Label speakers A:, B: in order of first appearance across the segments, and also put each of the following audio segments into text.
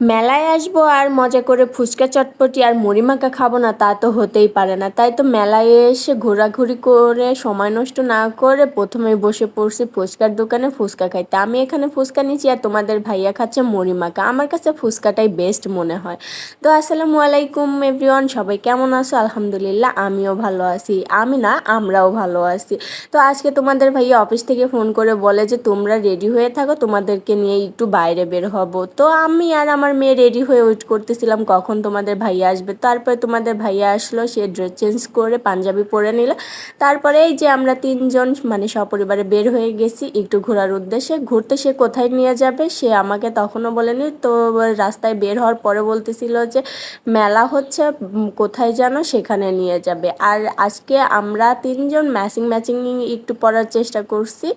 A: মেলায় আসব আর মজা করে ফুচকা চটপটি আর মুড়ি মাখা খাব না, তা তো হতেই পারে না। তাই তো মেলায় এসে ঘোরাঘুরি করে সময় নষ্ট না করে প্রথমে বসে পড়ছি ফুচকার দোকানে ফুচকা খাইতে। আমি এখানে ফুচকা নিচ্ছি আর তোমাদের ভাইয়া খাচ্ছে মুড়ি মাখা আমার কাছে ফুচকাটাই বেস্ট মনে হয়। তো আসসালামু আলাইকুম এভরিওয়ান সবাই কেমন আছো? আলহামদুলিল্লাহ, আমিও ভালো আছি। আমি না, আমরাও ভালো আছি। তো আজকে তোমাদের ভাইয়া অফিস থেকে ফোন করে বলে যে, তোমরা রেডি হয়ে থাকো, তোমাদেরকে নিয়ে একটু বাইরে বের হব। তো আমি আর আমার মেয়ে রেডি হয়ে ওয়েট করতেছিলাম কখন তোমাদের ভাইয়া আসবে। তারপরে তোমাদের ভাইয়া আসলো, সে ড্রেস চেঞ্জ করে পাঞ্জাবি পরে নিল। তারপরে এই যে আমরা তিনজন মানে সপরিবারে বের হয়ে গেছি একটু ঘোরার উদ্দেশ্যে। ঘুরতে সে কোথায় নিয়ে যাবে সে আমাকে তখনও বলেনি। তো রাস্তায় বের হওয়ার পরে বলতেছিল যে, মেলা হচ্ছে কোথায় যেন সেখানে নিয়ে যাবে। আর আজকে আমরা তিনজন ম্যাচিং ম্যাচিং একটু পরার চেষ্টা করছি।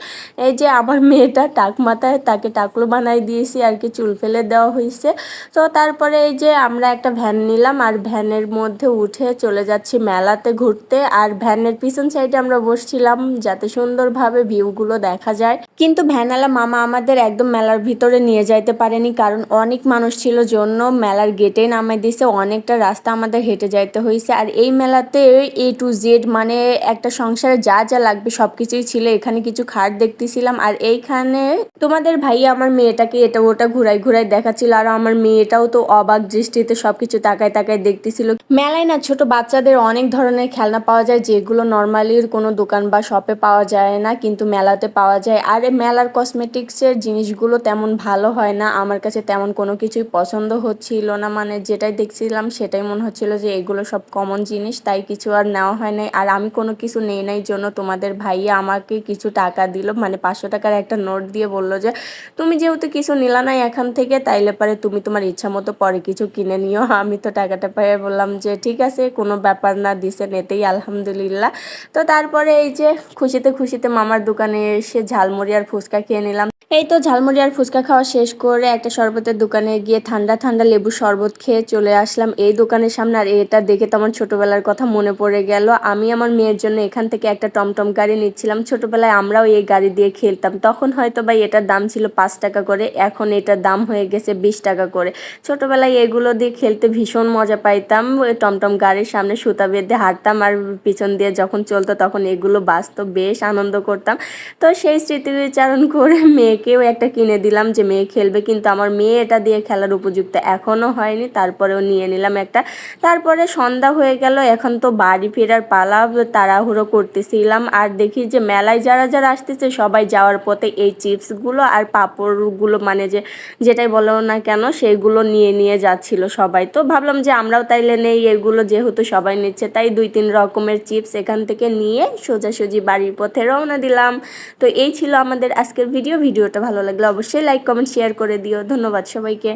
A: এই যে আমার মেয়েটা টাক মাথায় তাকে টাকলো বানাই দিয়েছি, আর কি চুল ফেলে দেওয়া হয়েছে। তো তারপরে এই যে আমরা একটা ভ্যান নিলাম আর ভ্যানের মধ্যে উঠে চলে যাচ্ছি মেলাতে ঘুরতে। আর ভ্যানের পিছন সাইডে আমরা বসছিলাম যাতে সুন্দরভাবে ভিউগুলো দেখা যায়। কিন্তু ভ্যানালা মামা আমাদের একদম মেলার ভিতরে নিয়ে যাইতে পারেনি কারণ অনেক মানুষ ছিল জন্য মেলার গেটে নামাই দিয়েছে অনেকটা রাস্তা আমাদের হেঁটে যাইতে হয়েছে আর এই মেলাতে এ টু জেড মানে একটা সংসারে যা যা লাগবে সব কিছুই ছিল। এখানে কিছু খাট দেখতেছিলাম। আর এইখানে তোমাদের ভাই আমার মেয়েটাকে এটা ওটা ঘুরাই ঘুরাই দেখাচ্ছিল। আর আমার মেয়েটাও তো অবাক দৃষ্টিতে সবকিছু তাকায় তাকায় দেখতেছিল। মেলায় না ছোট বাচ্চাদের অনেক ধরনের খেলনা পাওয়া যায়, যেগুলো নর্মালি কোনো দোকান বা শপে পাওয়া যায় না, কিন্তু মেলাতে পাওয়া যায়। আর মেলার কসমেটিক্সের জিনিসগুলো তেমন ভালো হয় না, আমার কাছে তেমন কোনো কিছুই পছন্দ হচ্ছিল না। মানে যেটাই দেখছিলাম, সেটাই মনে হচ্ছিল যে এগুলো সব কমন জিনিস, তাই কিছু আর নেওয়া হয় নাই। আর আমি কোনো কিছু নেই নাই জন্য তোমাদের ভাইয়া আমাকে কিছু টাকা দিল মানে পাঁচশো টাকার একটা নোট দিয়ে বলল যে, তুমি যেহেতু কিছু নিলা নাই এখান থেকে, তাইলে পারে তুমি তোমার ইচ্ছা মতো পরে কিছু কিনে নিও। আমি তো টাকাটা পেয়ে বললাম যে, ঠিক আছে, কোনো ব্যাপার না, দিছে নেতেই, আলহামদুলিল্লাহ। তো তারপরে এই যে, খুশিতে খুশিতে মামার দোকানে এসে ঝালমুড়ি আর ফুচকা খেয়ে নিলাম। এই তো ঝালমুড়ি আর ফুচকা খাওয়া শেষ করে একটা শরবতের দোকানে গিয়ে ঠান্ডা ঠান্ডা লেবু শরবত খেয়ে চলে আসলাম। এই দোকানের সামনে আর এটা দেখে তো আমার ছোটোবেলার কথা মনে পড়ে গেল। আমি আমার মেয়ের জন্য এখান থেকে একটা টমটম গাড়ি নিচ্ছিলাম। ছোটোবেলায় আমরাও এই গাড়ি দিয়ে খেলতাম। তখন হয়তো বা এটার দাম ছিল পাঁচ টাকা করে, এখন এটার দাম হয়ে গেছে বিশ টাকা করে। ছোটোবেলায় এগুলো দিয়ে খেলতে ভীষণ মজা পাইতাম। টমটম গাড়ির সামনে সুতা বেঁধে হাঁটতাম আর পিছন দিয়ে যখন চলতো তখন এগুলো বাস্তব বেশ আনন্দ করতাম। তো সেই স্মৃতিচারণ করে মেয়েকেও একটা কিনে দিলাম যে, মেয়ে খেলবে। কিন্তু আমার মেয়ে এটা দিয়ে খেলার উপযুক্ত এখনও হয়নি। তারপরেও নিয়ে নিলাম একটা। তারপরে সন্ধ্যা হয়ে গেল, এখন তো বাড়ি ফেরার পালা তাড়াহুড়ো করতেছিলাম। আর দেখি যে, মেলায় যারা যারা আসতেছে সবাই যাওয়ার পথে এই চিপসগুলো আর পাঁপড়গুলো মানে যে, যেটাই বলো না কেন সেইগুলো নিয়ে নিয়ে যাচ্ছিল সবাই। তো ভাবলাম যে আমরাও তাইলে নেই, এগুলো যেহেতু সবাই নিচ্ছে, তাই দুই তিন রকমের চিপস এখান থেকে নিয়ে সোজাসুজি বাড়ির পথে রওনা দিলাম। তো এই ছিল আমাদের আজকের ভিডিও। ভিডিওটা ভালো লাগলে অবশ্যই লাইক কমেন্ট শেয়ার করে দিও। ধন্যবাদ সবাইকে।